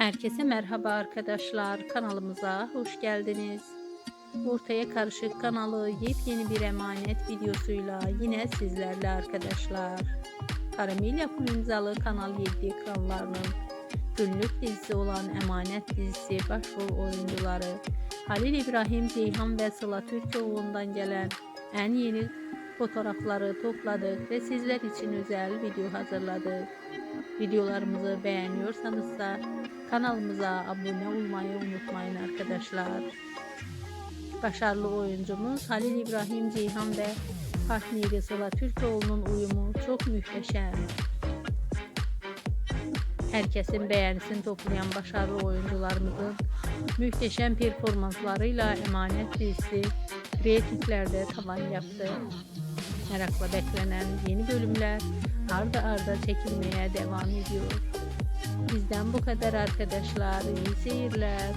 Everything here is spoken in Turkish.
Herkese merhaba arkadaşlar. Kanalımıza hoş geldiniz. Ortaya Karışık kanalı yepyeni bir emanet videosuyla yine sizlerle arkadaşlar. Karamel yapım imzalı Kanal 7 ekranlarının günlük dizisi olan Emanet dizisi başrol oyuncuları Halil İbrahim Ceyhan ve Sıla Türkoğlu'ndan gelen en yeni fotoğrafları topladık ve sizler için özel video hazırladık. Videolarımızı beğeniyorsanız da kanalımıza abone olmayı unutmayın arkadaşlar. Başarılı oyuncumuz Halil İbrahim Ceyhan ve partneri Sıla Türkoğlu'nun uyumu çok muhteşem. Herkesin beğenisini toplayan başarılı oyuncularımızın muhteşem performanslarıyla emanet dizisi reytinglerde tavan yaptı. Merakla beklenen yeni bölümler ardı arda çekilmeye devam ediyor. Bizden bu kadar arkadaşlar. İyi seyirler.